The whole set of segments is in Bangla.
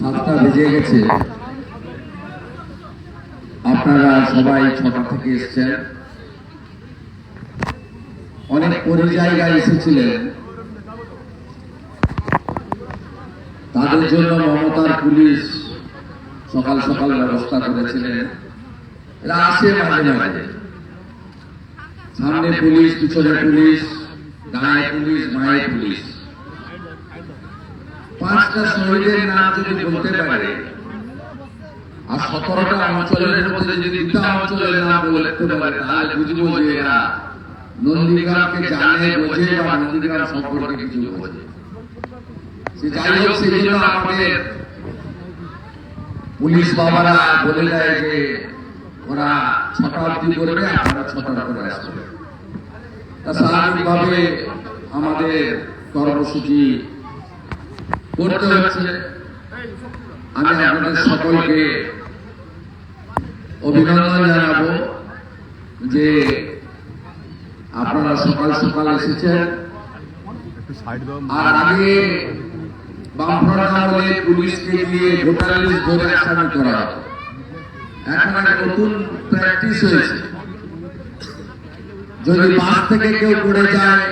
সাতটা বেজে গেছে। আপনারা সবাই ছটা থেকে এসছেন। অনেক পরিজায়গায় এসেছিলেন। তাদের জন্য মমতার পুলিশ সকাল সকাল ব্যবস্থা করেছিলেন। এরা আসে মাঝে মাঝে। সামনে পুলিশ, পিছনে পুলিশ, ডানে পুলিশ মায়ে পুলিশ। পাঁচটা শহীদের নাম যদি বলতে পারে আর সতেরোটা অঞ্চলের মধ্যে যদি দুটা অঞ্চলের নাম বলতে পারে তাহলে বুঝব যে এরা নন্দীগ্রামকে জানে বোঝে বা নন্দীগ্রাম সম্পর্কে কিছু বোঝে। সে যাই হোক সেই জন্য আমাদের পুলিশ বাবারা বলে দেয় যে ওরা ছটা অব্দি করবে আপনারা ছটা করে আসবে। তা স্বাভাবিকভাবে আমাদের কর্মসূচি করতে হচ্ছে আমি আপনাদের সকলকে অভিনন্দন জানাব যে আপনারা সকাল সকাল এসেছেন। আর আগে বামফ্রন্ট পুলিশকে দিয়ে ভোটার লিস্ট আসামি করা এখন একটা নতুন প্র্যাকটিস হয়েছে। যদি বাস থেকে কেউ পড়ে যায়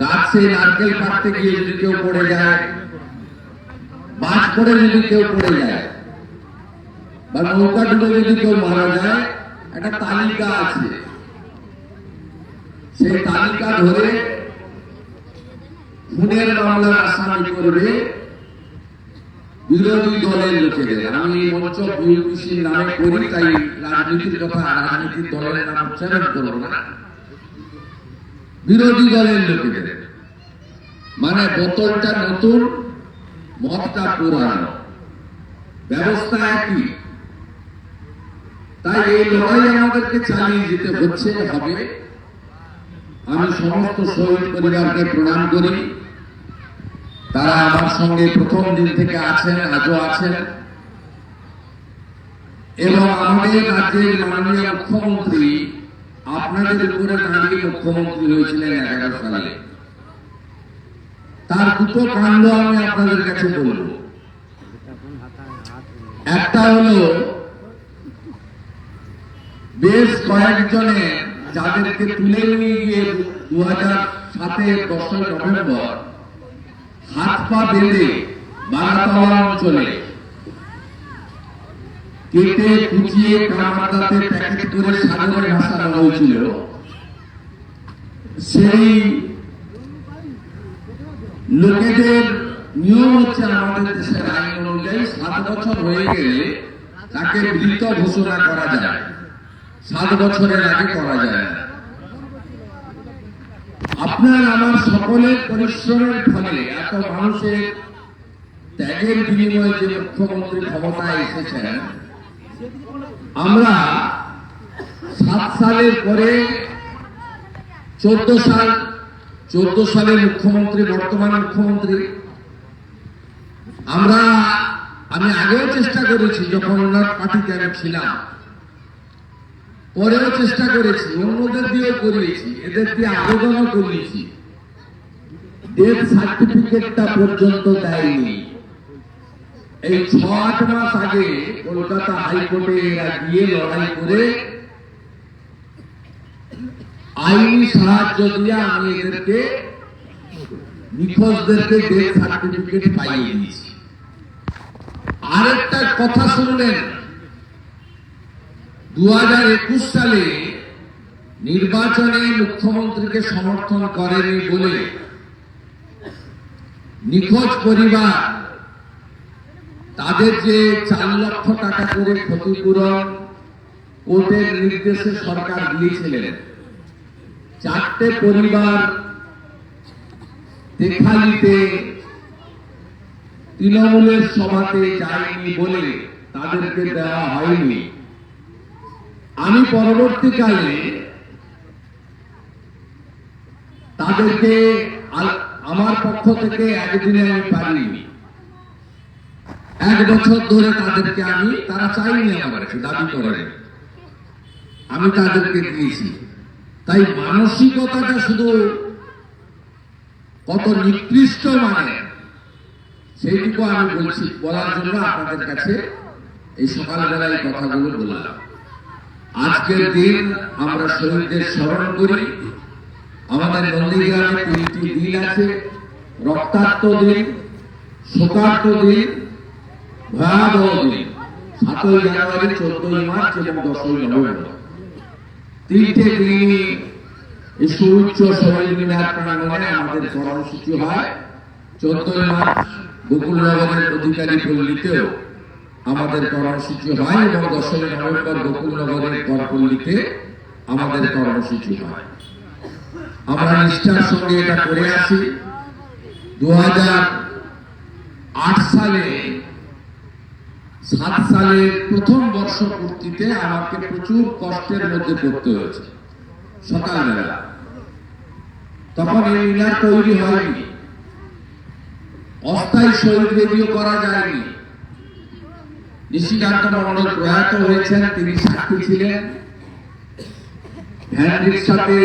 গাছে নারকেল পাড়তে গিয়ে যদি কেউ পড়ে যায় বাস পড়ে যদি কেউ পড়ে যায়, বা নৌকা ডুবে যদি কেউ মারা যায়, একটা তালিকা আছে। সেই তালিকা ধরে খুনের মামলার আসামি করবে বিরোধী দলের লোকেদের। আমি মঞ্চ বিউটিসির নামে করি, তাই রাজনীতির কথা রাজনীতির দলের নাম উচ্চারণ করব না। বিরোধী দলের লোকেদের। মানে বোতলটা নতুন, মদটা পুরানো। ব্যবস্থা একই। তাই এই লড়াই আমাদেরকে চালিয়ে যেতে হচ্ছে, হবে। আমি সমস্ত শহীদ পরিবারকে প্রণাম করি। তারা আমার সঙ্গে প্রথম দিন থেকে আছেন, আজও আছেন। এবং আমাদের রাজ্যের মাননীয় মুখ্যমন্ত্রী আপনাদের উপরে মুখ্যমন্ত্রী হয়েছিলেন এগারো সালে। তার দুটো কাণ্ড আমি আপনাদের কাছে একটা হলো, বেশ কয়েকজনে যাদেরকে তুলে নিয়ে গিয়ে দু হাজার সাতের দশই নভেম্বর হাত পা বেঁধে বাগাতলা অঞ্চলে কেটে কুচিয়ে কামাতাতে প্যাকেট করে সাগরে ভাসানো হয়েছিল সেই লোকেদের নিয়ম হচ্ছে আমাদের দেশের আইন অনুযায়ী সাত বছর হয়ে গেলে তাকে মৃত ঘোষণা করা যায়। সাত বছরের আগে করা যায় আপনার আমার সকলের পরিশ্রমের ফলে এত মানুষের ত্যাগের বিনিময়ে যে মুখ্যমন্ত্রী ক্ষমতায় এসেছেন আমরা সাত সালের পরে চোদ্দ সাল, চোদ্দ সালের মুখ্যমন্ত্রী, বর্তমান মুখ্যমন্ত্রী। আমরা, আমি আগেও চেষ্টা করেছি যখন ওনার পার্টিতে আমি ছিলাম। পরেও চেষ্টা করেছি, অন্যদের দিয়েও করিয়েছি এদের দিয়ে আবেদনও করিয়েছি ডেথ সার্টিফিকেটটা পর্যন্ত দেয়নি। এই ছ আট মাস আগে কলকাতা হাইকোর্টে এরা গিয়ে লড়াই করে আইনি সাহায্য দিয়ে আমি এদেরকে নিখোঁজদেরকে ডেথ সার্টিফিকেট পাইয়ে দিয়েছি। আরেকটা কথা শুনলেন। দু হাজার একুশ সালে নির্বাচনে মুখ্যমন্ত্রীকে সমর্থন করেনি বলে নিখোঁজ পরিবার তাদের যে চার লক্ষ টাকা করে ক্ষতিপূরণ কোর্টের নির্দেশে সরকার দিয়েছিলেন, চারটে পরিবার দেখালিতে তৃণমূলের সভাতে যায়নি বলে তাদেরকে দেওয়া হয়নি। আমি পরবর্তীকালে তাদেরকে আমার পক্ষ থেকে একদিনে আমি পারিনি। এক বছর ধরে তাদেরকে আমি, তারা চাইনি আমার দাবি করেন। আমি তাদেরকে দিয়েছি। তাই মানসিকতাটা শুধু কত নিকৃষ্ট মানে সেইটুকু আমি বলছি, বলার জন্য আপনাদের কাছে এই সকালবেলায় কথাগুলো বললাম। আজকের দিন আমরা শহীদদের স্মরণ করি। আমাদের নন্দীগ্রামে তিনটি দিন আছে, রক্তাক্ত দিন, শোকাক্ত দিন ভয়াবহ দিন সাতই জানুয়ারি চোদ্দই মার্চ এবং দশই নভেম্বর। তিনটে দিনই এই সুউচ্চ শহীদ মিনার প্রাঙ্গণে আমাদের কর্মসূচি হয়। চোদ্দই মার্চ গোকুলনগরের অধিকারী পল্লীতেও আমাদের কর্মসূচি হয় এবং দশই নভেম্বর গোকুলনগরের করপল্লীতে আমাদের কর্মসূচি হয়। আমরা নিষ্ঠার সঙ্গে এটা করে আসি। দু আট সালে সাত সালের প্রথম বর্ষ পূর্তিতে আমাকে প্রচুর কষ্টের মধ্যে পড়তে হয়েছে, সকালবেলা। তখন এই মিনার তৈরি হয়নি। অস্থায়ী শহীদ রেডিও করা যায়নি। নিশিকান্ত মন্ডল প্রয়াত হয়েছেন, তিনি সাক্ষী ছিলেন। ভ্যান রিক্সাতে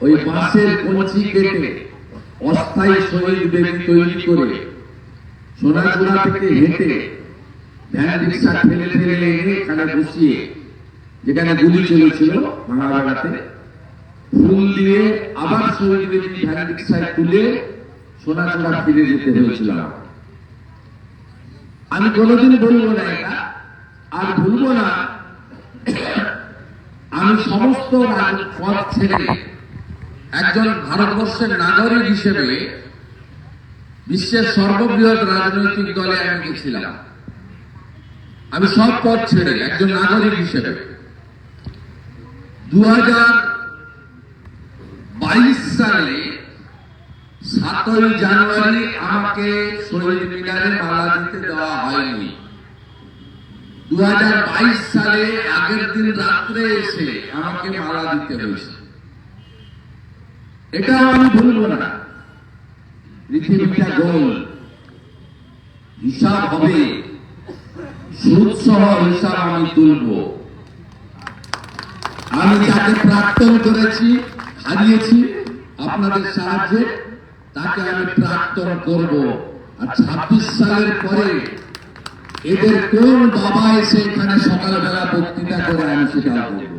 ওই বাঁশের কঞ্চি কেটে অস্থায়ী শহীদ বেদি তৈরি করে সোনাচূড়া থেকে হেঁটে রিক্সা ঠেলে ঠেলে এনে এখানে বসিয়ে যেখানে গুলি চলেছিল ভাঙাবাড়াতে ফুল দিয়ে আবার শহীদ ভ্যান রিক্সায় তুলে সোনাচূড়া ফিরে যেতে হয়েছিল। আমি কোনোদিন বলব না এটা, আর ভুলবো না, আমি সমস্ত পথ ছেড়ে একজন ভারতবর্ষের নাগরিক হিসেবে বিশ্বের সর্ববৃহৎ রাজনৈতিক দলে আমি গেছিলাম। আমি সব পথ ছেড়ে একজন নাগরিক হিসেবে। দু হাজার বাইশ সালে সাতই জানুয়ারি আমাকে শহীদ মিনারে মালা দিতে দেওয়া হয়নি। দু হাজার বাইশ সালে আগের দিন রাত্রে এসে আমাকে মালা দিতে হয়েছে। এটাও আমি ভুলবো না। পৃথিবীটা গোল। হিসাব হবে। সুদ সহ হিসাব আমি তুলব। আমি যাকে প্রাক্তন করেছি, হারিয়েছি আপনাদের সাহায্যে, তাকে আমি প্রাক্তন করব। আর ছাব্বিশ সালের পরে এদের কোন বাবা এসে এখানে সকালবেলা বক্তৃতা করে আমি সেটা বলব।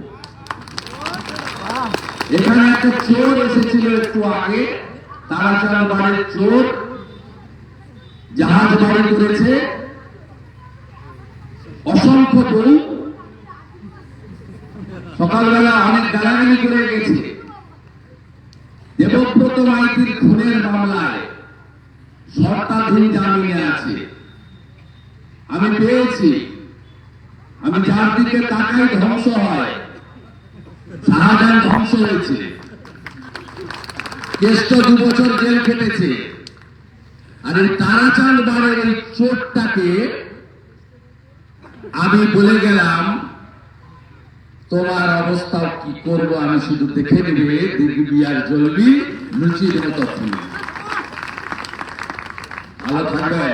এখানে একটা চোর এসেছিল একটু আগে। তারাচার বাড়ির চোর, জাহাজ বাড়ি করেছে, অসংখ্য বই সকালবেলা অনেক গালাগালি করে গেছে। দেবব্রত মাইতির খুনের মামলায় শর্তাধীন জামিনে আছে। আমি পেয়েছি। আমি যার দিকে তাকাই ধ্বংস হয়। শাহজাহান ধ্বংস হয়েছে। কেষ্ট দু বছর জেল কেটেছে আর এই তারাচাঁদ বাড়ির এই চোরটাকে আমি বলে গেলাম, তোমার অবস্থা কি করব আমি শুধু দেখে নেবে, দেখবি আর জ্বলবি, লুচির মতো ভালো থাকবে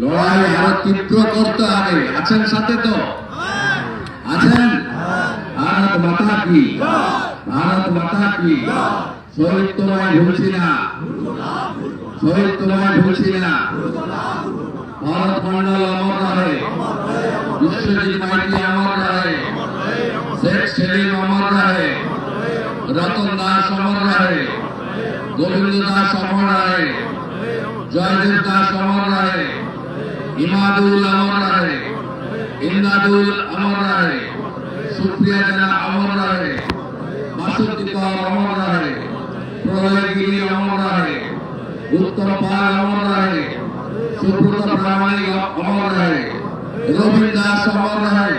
লড়াই আরও তীব্র করতে হবে। আছেন সাথে তো? আছেন? ভারত মাতা কি? ভারত মাতা কি? শহীদ তোমায় ভুলছি না। শহীদ তোমায় ভুলছি না। ভারত মন্ডল অমর রহে বিশ্বজিৎ মাইতি অমর রহে শেখ সেলিম অমর রহে রতন দাস অমর রহে গোবিন্দ দাস অমর রহে জয়দেব দাস অমর রহে ইমাদুল অমর রহে ইন্দাদুল অমর রহে সুপ্রিয়া জানা অমর রহে বাসন্তী কর অমর রহে প্রলয়গিরি অমর রহে উত্তম পাল অমর রহে সুব্রত প্রামাণিক অমর রহে রবীন দাস অমর রহে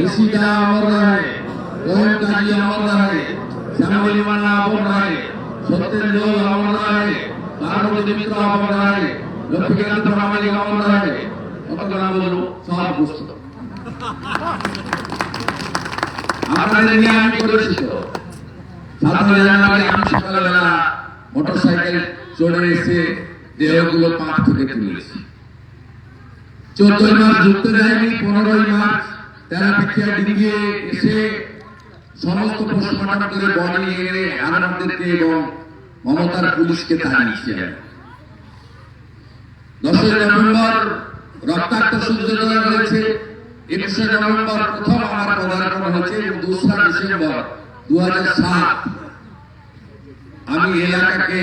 ঋষিকা অমর রহে গোয়েন কাজী অমর রহে শ্যামলী মান্না অমর রহে সত্যেন্দ্র অমর রহে পার্বতী মিত্র অমর রহে লক্ষ্মীকান্ত প্রামাণিক অমর রহে কত নাম বলব সব সাতই জানুয়ারি আমি সকালবেলা মোটর সাইকেল চড়ে এসে দেহগুলো পাঁচ থেকে তুলেছি চোদ্দই মার্চ ঢুকতে যায়নি পনেরোই মার্চ তেরাপিঠিয়া ডিঙ্গিয়ে এসে সমস্ত পোস্টমর্টম করে বডি এনে আমাদেরকে এবং মমতার পুলিশকে তাড়িয়েছি দশই নভেম্বর রক্তাক্ত সূর্যোদয় হয়েছে। একুশে নভেম্বর প্রথম আমার পদার্পণ হয়েছে এবং দোসরা ডিসেম্বর দু হাজার সাত আমি এলাকাকে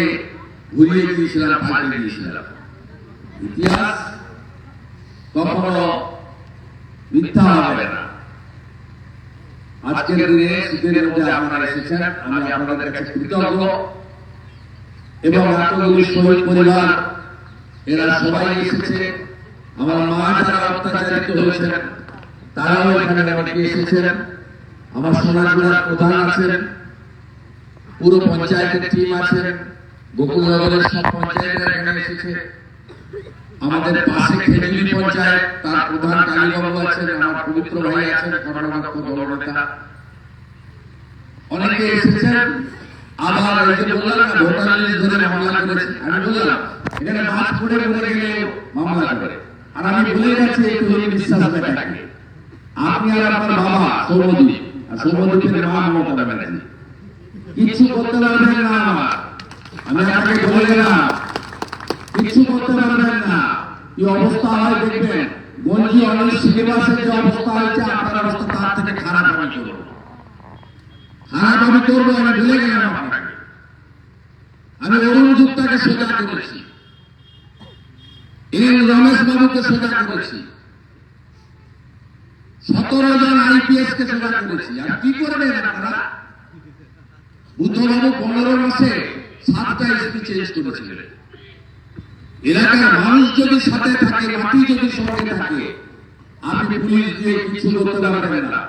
ঘুরিয়ে দিয়েছিলাম পাল্টে দিয়েছিলাম। ইতিহাস কখনো মিথ্যা হবে না। আজকের দিনে, শীতের মধ্যে আপনারা এসেছেন, আমি আপনাদের কাছে কৃতজ্ঞ। এবং এতগুলি শহীদ পরিবার, এরা সবাই এসেছে। আমার মা যারা অত্যাচারিত হয়েছেন, তারাও এখানে এসেছেন। আমার সোনাগুড়ার প্রধান আছেন, পুরো পঞ্চায়েতের টিম আছেন, গোকুলনগরের সব পঞ্চায়েতের এখানে এসেছে। আমাদের পাশে খেজুরি পঞ্চায়েত, তার প্রধান কালীবাবু আছেন, আমার পবিত্র ভাই আছেন কর্ণাটক দলনেতা অনেকে এসেছেন, আবার এই যে বললাম না, ভোটার ধরে মামলা করেছে, আমি বললাম, এখানে মাছ পড়ে পড়ে গেলে মামলা করে। আর আমি বলে এই তৈরি বিশ্বাস আপনি আর আপনার বাবা সৌমদ্বীপ আর সৌমদ্বীপের মা মমতা ব্যানার্জি। কিছু করতে পারবেন না আমি আপনাকে বলে গেলাম কিছু করতে পারবেন না। কি অবস্থা হয় দেখবেন? গঞ্জি অনিল শ্রীনিবাসের যে অবস্থা হয়েছে আপনার অবস্থা তার থেকে খারাপ আমি করব। খারাপ আমি করব আমি ভুলে গেলাম আপনাকে। আমি অরুণ গুপ্তাকে সোজা করেছি। এন রমেশ বাবুকে সোজা করেছি। সতেরো জন আইপিএস কে সোজা করেছি। আর কি করবেন আপনারা বুদ্ধবাবু পনেরো মাসে সাতটা এসপি চেঞ্জ করেছিলেন। এলাকার মানুষ যদি সাথে থাকে, মাটি যদি সঙ্গে থাকে, আপনি পুলিশ দিয়ে কিছু করতে পারবেন না।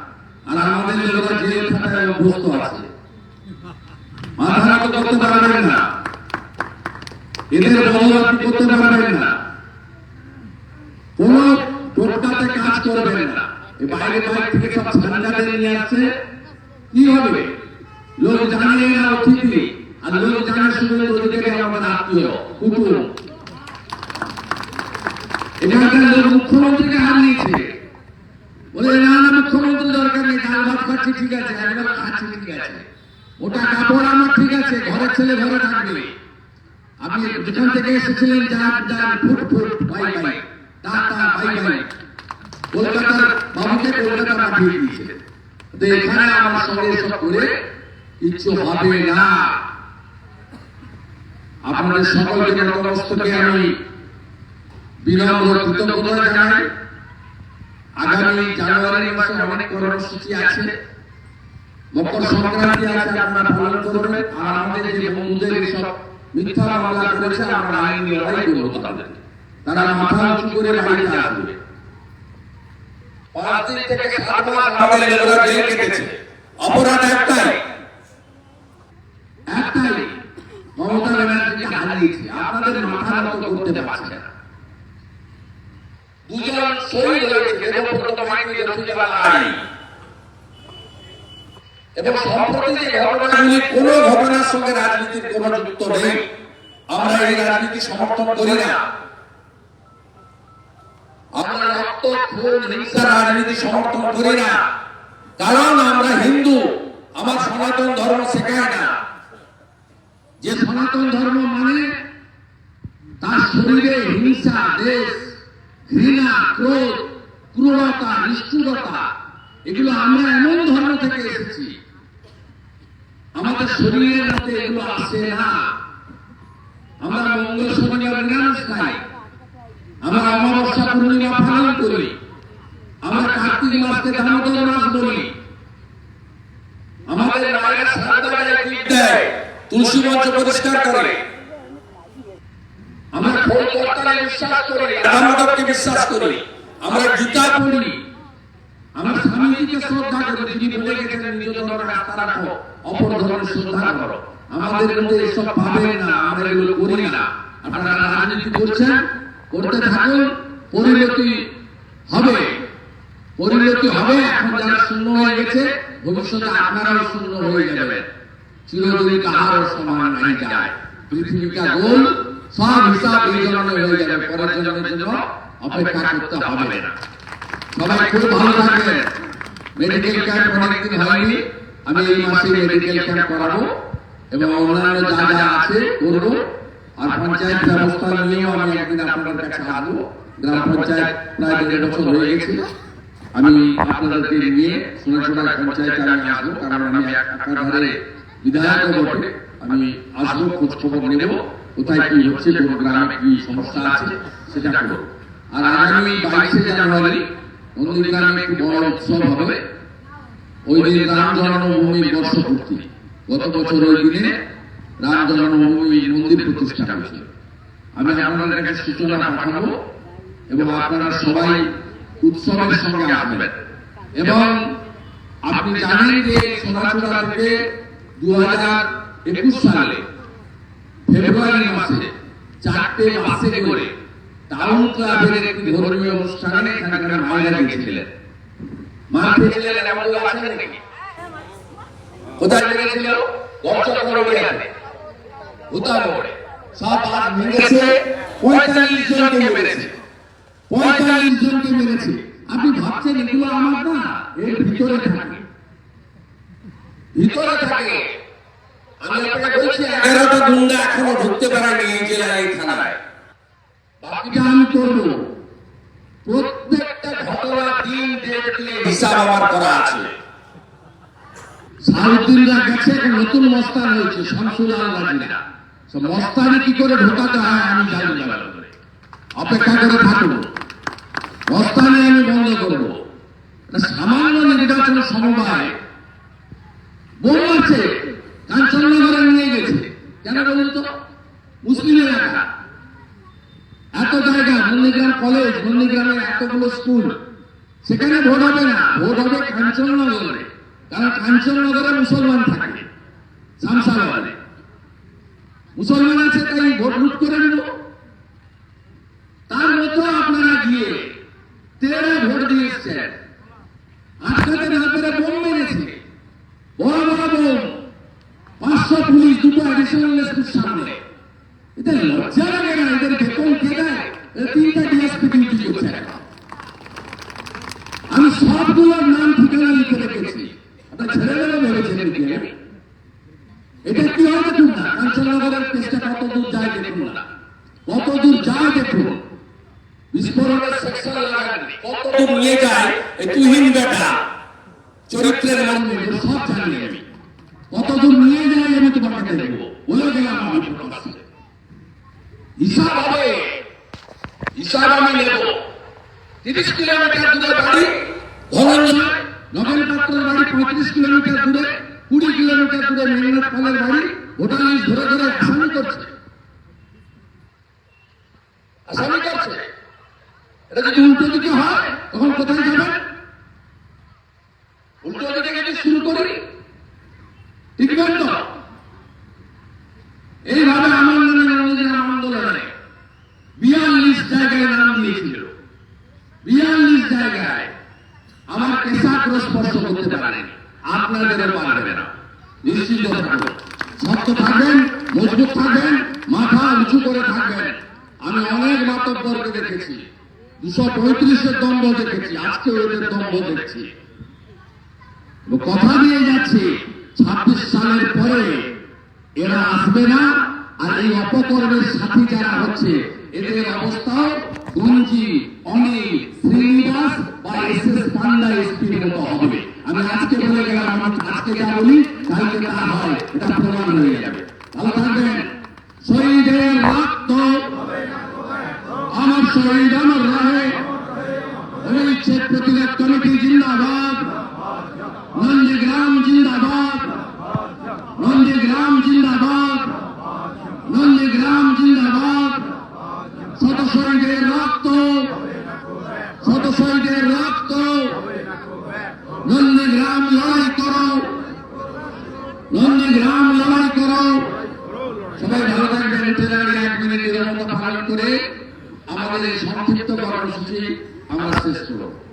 আর আমাদের লোকেরা জেল খাটায় অভ্যস্ত আছে। মাথা করতে পারবেন না। এদের বদল আপনি করতে পারবেন না। কোন কাজ করবেন না। বাইরে বাইরে থেকে সব ঝান্ডাতে নিয়ে আসছে কি হবে? লোক জানে না অতিথি আর লোক জানে শুধু ওদিকে আমার আত্মীয়। কুটুম এখানকার লোক মুখ্যমন্ত্রীকে হার নিয়েছে বলে না না মুখ্যমন্ত্রী দরকার নেই। ডাল ভাত খাচ্ছি ঠিক আছে। একবার খাচ্ছি ঠিক আছে। ওটা কাপড় আমার ঠিক আছে। ঘরের ছেলে ঘরে থাকবে। আপনি যেখান থেকে এসেছিলেন যান যান ফুট foot bye bye. Tata bye bye. কলকাতার বাবুকে কলকাতা পাঠিয়ে দিয়েছে। তো এখানে আমার সঙ্গে এসব করে কিচ্ছু হবে না। আপনাদের সকলকে নতমস্তকে আমি বিনম্র কৃতজ্ঞতা জানাই। আগামী জানুয়ারি মাসে অনেক কর্মসূচি আছে। মকর সংক্রান্তি আছে, আপনারা পালন করবেন। আর আমাদের যে বন্ধুদের সব মিথ্যা মামলা করেছে, আমরা আইনি লড়াই করব তাদের। তারা মাথা উঁচু করে বাড়িতে আসবে পাঁচ দিন থেকে সাত মাস আমাদের লোকেরা জেল কেটেছে। অপরাধ একটাই। একটাই। মমতা ব্যানার্জিকে হারিয়েছে আপনাদের মাথা নত করতে পারছে না। দুজন শহীদ হয়েছে দেবব্রত মাইতি রফিকুল্লাহ আলী এবং সম্প্রতি যে ঘটনাগুলি কোন ঘটনার সঙ্গে রাজনীতির কোন যুক্ত নেই। আমরা এই রাজনীতি সমর্থন করি না। আমরা রক্ত খুন হিংসা রাজনীতি সমর্থন করি না। কারণ আমরা হিন্দু, আমার সনাতন ধর্ম শেখায় না। যে সনাতন ধর্ম মানে তার শরীরে হিংসা, দেশ, ঘৃণা, ক্রোধ, ক্রূরতা, নিষ্ঠুরতা, এগুলো আমরা এমন ধর্ম থেকে এসেছি। আমাদের শরীরের মধ্যে এগুলো আসে না। আমরা মঙ্গল শনিবার নিরামিষ খাই আমরা অমাবস্যা পূর্ণিমা পালন করি। আমরা কার্তিক মাসকে দামোদর মাস বলি। আমাদের মায়েরা সাতবারে দীপ দেয় তুলসী মঞ্চ করে। আমরা বিশ্বাস করি রাধামাধবকে বিশ্বাস করি। আমরা গীতা পড়ি আমরা স্বামীজিকে শ্রদ্ধা করি। যিনি বলে গেছেন নিজ ধর্মের আস্থা রাখো অপর ধর্মের শ্রদ্ধা করো। আমাদের মধ্যে এসব পাবেন না, আমরা এগুলো করি না। আপনারা রাজনীতি করছেন? করতে থাকুন, পরিণতি হবে। পরিণতি হবে, এখন যারা শূন্য হয়ে গেছে, ভবিষ্যতে আপনারাও শূন্য হয়ে যাবেন। চিরদিন কাহারও সমান নাই যায়। পৃথিবীটা গোল, সব হিসাব এই জন্মে হয়ে যাবে, পরের জন্মের জন্য অপেক্ষা করতে হবে না। সবাই খুব ভালো থাকবেন। মেডিকেল ক্যাম্প অনেকদিন হয়নি। আমি এই মাসে মেডিকেল ক্যাম্প করাবো। এবং অন্যান্য যা যা আছে করব। আর পঞ্চায়েত ব্যবস্থা নিয়েও আমি একদিন আপনাদের কাছে আসব। গ্রাম পঞ্চায়েত প্রায় দেড় বছর হয়ে গেছে। আমি আপনাদেরকে নিয়ে সোনাচড়া পঞ্চায়েতে আমি আসব, কারণ আমি একাধারে বিধায়ক বটে। আমি আসব খোঁজ খবর নেব, কোথায় কি হচ্ছে, কোন গ্রামে কি সমস্যা আছে, সেটা করব। আর আগামী বাইশে জানুয়ারি নন্দীগ্রামে একটি বড় উৎসব হবে। ওই দিন রাম জন্মভূমির বর্ষপূর্তি। গত বছর ওই দিনে রাম জন্মভূমি মন্দির প্রতিষ্ঠা আমি আপনাদের কাছে সূচনা পাঠাবো এবং আপনারা সবাই উৎসবের সঙ্গে আসবেন। এবং আপনি জানেন যে সোনাচূড়া থেকে দু হাজার একুশ সালে ফেব্রুয়ারি মাসে চারটে বাসে করে টাউন ক্লাবের একটি ধর্মীয় অনুষ্ঠানে এখানকার মায়েরা গিয়েছিলেন। মা পেয়েছিলেন এমন কেউ আছেন নাকি? কোথায় গিয়েছিল? গর্চক্রমে উত্তরবঙ্গে সব আজ ভেঙেছে পঁয়তাল্লিশ জনকে মেরেছে। পঁয়তাল্লিশ জনকে মেরেছে। আপনি ভাবছেন এগুলো আমার না এর ভিতরে থাকে। ভিতরে থাকে। আমি আপনাকে বলছি এগারোটা গুন্ডা এখনও ঢুকতে পারেনি এই জেলায় এই থানায়। বাকিটা আমি করব। প্রত্যেকটা ঘটনা দিন দেখলে হিসাব আমার করা আছে। সাউদ্দিনরা গেছে নতুন মস্তান হয়েছে শামসুল আলমাজিরা সব মস্তানি কি করে ঢোকাতে হয় আমি জানি না। অপেক্ষা করে থাকব মস্তানি আমি বন্ধ করব। সামান্য নির্বাচন সমবায়। বোম আছে, কাঞ্চননগরে নিয়ে গেছে। কেন বলুন তো? মুসলিম এলাকা। এত জায়গা নন্দীগ্রাম কলেজ নন্দীগ্রামের এতগুলো স্কুল। সেখানে ভোট হবে না, ভোট হবে কাঞ্চননগরে। কারণ কাঞ্চননগরে মুসলমান থাকে। শামসাবাদে। মুসলমান আছে, তাই ভোট লুট করে নেব। তার মতো আপনারা গিয়ে তেরা ভোট দিয়ে এসছেন আটকাতে না পেরে বোম মেরেছে। বড় বড় বোম। পাঁচশো পুলিশ, দুটো অ্যাডিশনাল স্কুল সামনে। এদের লজ্জা লাগে না, এদের বেতন কে দেয়? তিনটা ডিএসপি ডিউটি করছে। আমি সবগুলোর নাম ঠিকানা লিখে রেখেছি আপনার ছেলেমেয়েরা ভেবেছেন নাকি আমি? এটা কি হয় দেখুন না কাঞ্চননগরের কেসটা কত দূর যায় দেখুন না কত দূর যায় দেখুন বিস্ফোরণের সেকশন লাগাননি কত তো নিয়ে যায় এই তুহিন বেটা চরিত্রের এগুলো সব জানি আমি। কত দূর নিয়ে যায় আমি তোমাকে দেখব। বলে গেলাম আমি হিসাব হবে। হিসাব আমি নেব। তিরিশ কিলোমিটার দূরে বাড়ি ধনঞ্জয় নগেন পাত্রের বাড়ি পঁয়ত্রিশ কিলোমিটার দূরে, কুড়ি কিলোমিটার দূরে মেঘনাথ পালের বাড়ি লিস্ট ধরে ধরে আসামি করছে আসামি করছে এটা যদি উল্টো দিকে হয়, তখন কোথায় যাবেন? উল্টো দিকে যদি শুরু করি টিকবেন তো? এইভাবে আন্দোলনে নন্দীগ্রাম আন্দোলনে বিয়াল্লিশ জায়গায় নাম দিয়েছিল। বিয়াল্লিশ জায়গায় আমার পেশাগ্র স্পর্শ করতে পারেনি। আপনাদেরও পারবে না। নিশ্চিত থাকুন। শক্ত থাকবেন, মজবুত থাকবেন, মাথা উঁচু করে থাকবেন। আমি অনেক মাতব্বরকে দেখেছি। দুশো পঁয়ত্রিশের দম্ভ দেখেছি, আজকে ওদের দম্ভ দেখছি। কথা দিয়ে যাচ্ছে, ছাব্বিশ সালের পরে এরা আসবে না, আর এই অপকর্মের সাথী যারা হচ্ছে, এদের অবস্থাও গঞ্জি, অনিল, শ্রীনিবাস বা এস এস পান্ডা এসপির মতো হবে। আমি আজকে বলে গেলাম আমি আজকে যা বলি, কালকে তা হয়, এটা প্রমাণ হয়ে যাবে। ভালো থাকবেন। শহীদের রয়েছে প্রতিরোধ কমিটি জিন্দাবাদ নন্দীগ্রাম জিন্দাবাদ।